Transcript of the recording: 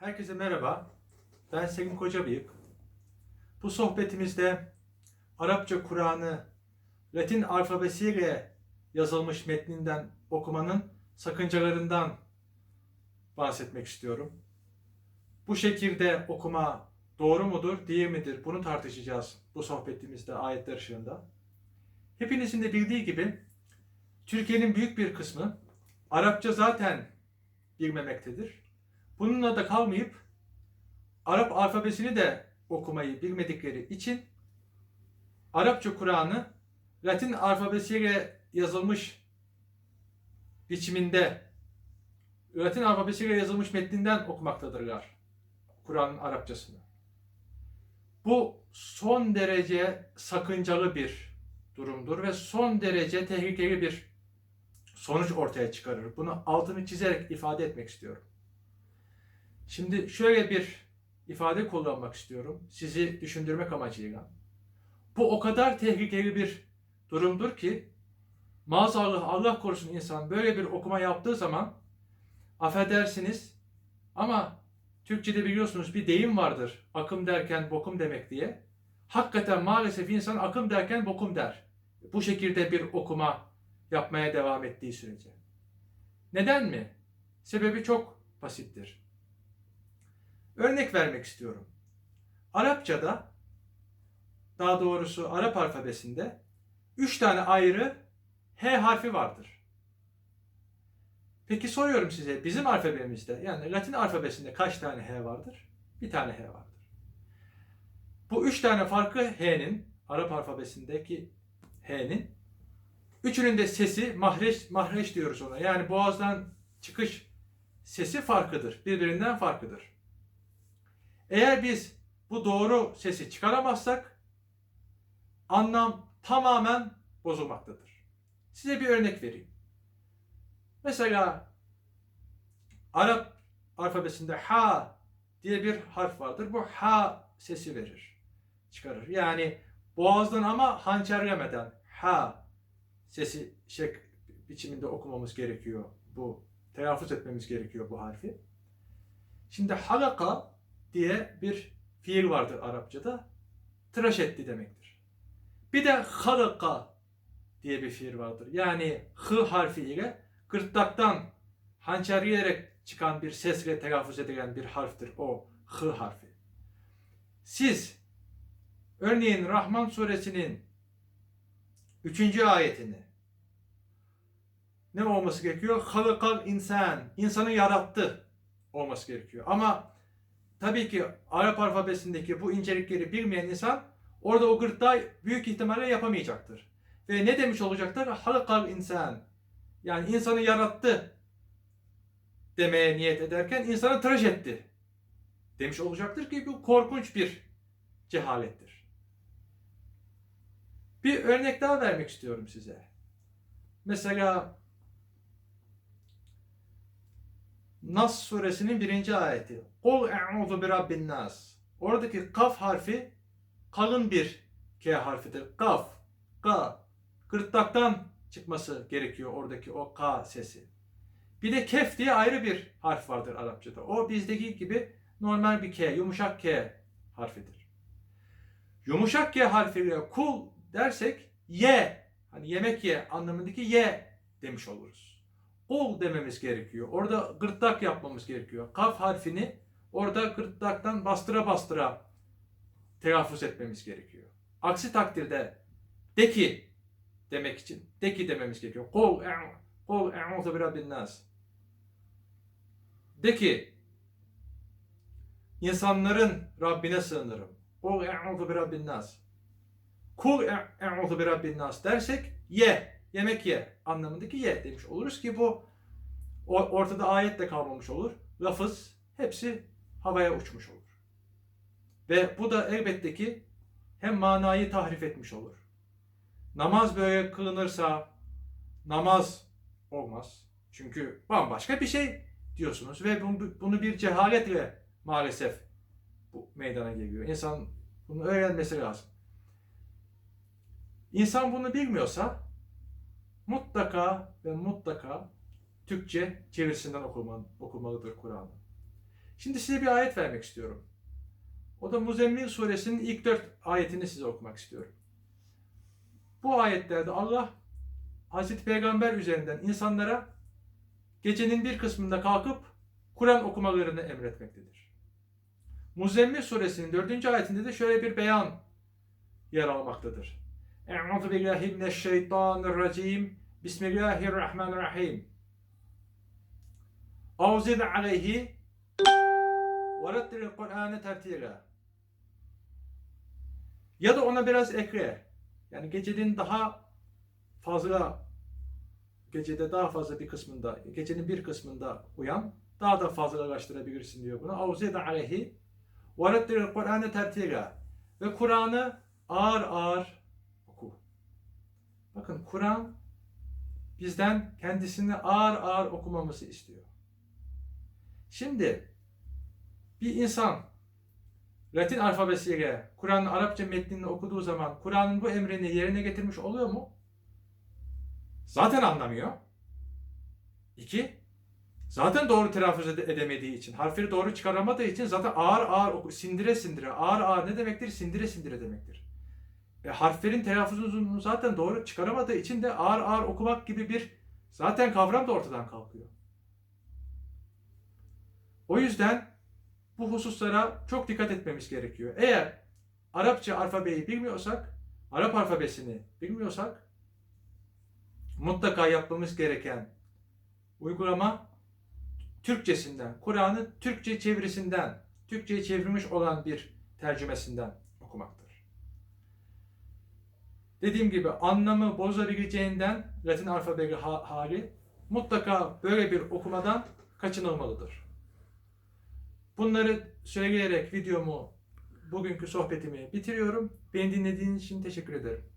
Herkese merhaba. Ben Selim Kocabıyık. Bu sohbetimizde Arapça Kur'an'ı Latin alfabesiyle yazılmış metninden okumanın sakıncalarından bahsetmek istiyorum. Bu şekilde okuma doğru mudur, değil midir? Bunu tartışacağız bu sohbetimizde ayetler ışığında. Hepinizin de bildiği gibi Türkiye'nin büyük bir kısmı Arapça zaten bilmemektedir. Bununla da kalmayıp Arap alfabesini de okumayı bilmedikleri için Arapça Kur'an'ı Latin alfabesiyle yazılmış biçiminde Latin alfabesiyle yazılmış metninden okumaktadırlar Kur'an'ın Arapçasını. Bu son derece sakıncalı bir durumdur ve son derece tehlikeli bir sonuç ortaya çıkarır. Bunu altını çizerek ifade etmek istiyorum. Şimdi şöyle bir ifade kullanmak istiyorum. Sizi düşündürmek amacıyla. Bu o kadar tehlikeli bir durumdur ki maazallah Allah korusun insan böyle bir okuma yaptığı zaman affedersiniz ama Türkçe'de biliyorsunuz bir deyim vardır. Akım derken bokum demek diye. Hakikaten maalesef insan akım derken bokum der. Bu şekilde bir okuma yapmaya devam ettiği sürece. Neden mi? Sebebi çok basittir. Örnek vermek istiyorum. Arapçada, daha doğrusu Arap alfabesinde üç tane ayrı H harfi vardır. Peki soruyorum size bizim alfabemizde yani Latin alfabesinde kaç tane H vardır? Bir tane H vardır. Bu üç tane farklı H'nin Arap alfabesindeki H'nin üçünün de sesi mahreç, mahreç diyoruz ona. Yani boğazdan çıkış sesi farklıdır. Birbirinden farklıdır. Eğer biz bu doğru sesi çıkaramazsak anlam tamamen bozulmaktadır. Size bir örnek vereyim. Mesela Arap alfabesinde ha diye bir harf vardır. Bu ha sesi verir. Çıkarır. Yani boğazdan ama hançerlemeden ha sesi şek biçiminde okumamız gerekiyor. Bu telaffuz etmemiz gerekiyor bu harfi. Şimdi halaka diye bir fiil vardır Arapçada. Tıraş etti demektir. Bir de halaka diye bir fiil vardır. Yani hı harfi ile gırtlaktan hançerleyerek çıkan bir sesle telaffuz edilen bir harftir o hı harfi. Siz örneğin Rahman suresinin 3. ayetini ne olması gerekiyor? Halakal insan. insanı yarattı olması gerekiyor. Ama tabii ki Arap alfabesindeki bu incelikleri bilmeyen insan orada o gırtlağı büyük ihtimalle yapamayacaktır. Ve ne demiş olacaktır? Halakal insan. Yani insanı yarattı demeye niyet ederken insanı tıraş etti. Demiş olacaktır ki bu korkunç bir cehalettir. Bir örnek daha vermek istiyorum size. Mesela Nas suresinin birinci ayeti. Kul e'udhu bi rabbin nas. Oradaki kaf harfi kalın bir K harfidir. Kaf, K. Gırtlaktan çıkması gerekiyor oradaki o K sesi. Bir de kef diye ayrı bir harf vardır Arapçada. O bizdeki gibi normal bir K, yumuşak K harfidir. Yumuşak K harfiyle kul dersek ye, hani yemek ye anlamındaki ye demiş oluruz. Kul dememiz gerekiyor. Orada gırtlak yapmamız gerekiyor. Kaf harfini orada gırtlaktan bastıra bastıra telaffuz etmemiz gerekiyor. Aksi takdirde de ki demek için de ki dememiz gerekiyor. Kul kul e'udhu bi rabbin nas. De ki insanların Rabbine sığınırım. Kul e'udhu bi rabbin nas. Kul e'udhu bi rabbin nas dersek ye, yemek ye anlamındaki ye demiş oluruz ki bu ortada ayet de kalmamış olur. Lafız hepsi havaya uçmuş olur. Ve bu da elbette ki hem manayı tahrif etmiş olur. Namaz böyle kılınırsa namaz olmaz. Çünkü bambaşka bir şey diyorsunuz ve bunu bir cehaletle maalesef bu meydana geliyor. İnsan bunu öğrenmesi lazım. İnsan bunu bilmiyorsa mutlaka ve mutlaka Türkçe çevirisinden okumalı, okumalıdır Kur'an'ı. Şimdi size bir ayet vermek istiyorum. O da Muzemmil suresinin ilk dört ayetini size okumak istiyorum. Bu ayetlerde Allah Hazreti Peygamber üzerinden insanlara gecenin bir kısmında kalkıp Kur'an okumalarını emretmektedir. Muzzemmil suresinin dördüncü ayetinde de şöyle bir beyan yer almaktadır. Eûzu billahi mineşşeytanirracim. Bismillahirrahmanirrahim. Avzid aleyhi ve rettilil Kur'an'ı. Ya da ona biraz ekle. Yani gecenin daha fazla gecede daha fazla bir kısmında, gecenin bir kısmında uyan, daha da fazlalaştırabilirsin diyor buna. Avzid aleyhi ve rettilil Kur'an'ı tertila. Ve Kur'an'ı ağır ağır oku. Bakın Kur'an bizden kendisini ağır ağır okumamızı istiyor. Şimdi bir insan Latin alfabesiyle Kur'an'ın Arapça metnini okuduğu zaman Kur'an'ın bu emrini yerine getirmiş oluyor mu? Zaten anlamıyor. İki, zaten doğru telaffuz ede- edemediği için, harfleri doğru çıkaramadığı için zaten ağır ağır sindire sindire, ağır ağır ne demektir? Sindire sindire demektir. E, harflerin telaffuzunu zaten doğru çıkaramadığı için de ağır ağır okumak gibi bir zaten kavram da ortadan kalkıyor. O yüzden bu hususlara çok dikkat etmemiz gerekiyor. Eğer Arapça alfabeyi bilmiyorsak, Arap alfabesini bilmiyorsak mutlaka yapmamız gereken uygulama Türkçesinden, Kur'an'ı Türkçe çevirisinden, Türkçe'ye çevrilmiş olan bir tercümesinden okumaktır. Dediğim gibi anlamı bozabileceğinden Latin alfabe ha- hali mutlaka böyle bir okumadan kaçınılmalıdır. Bunları söyleyerek videomu, bugünkü sohbetimi bitiriyorum. Beni dinlediğiniz için teşekkür ederim.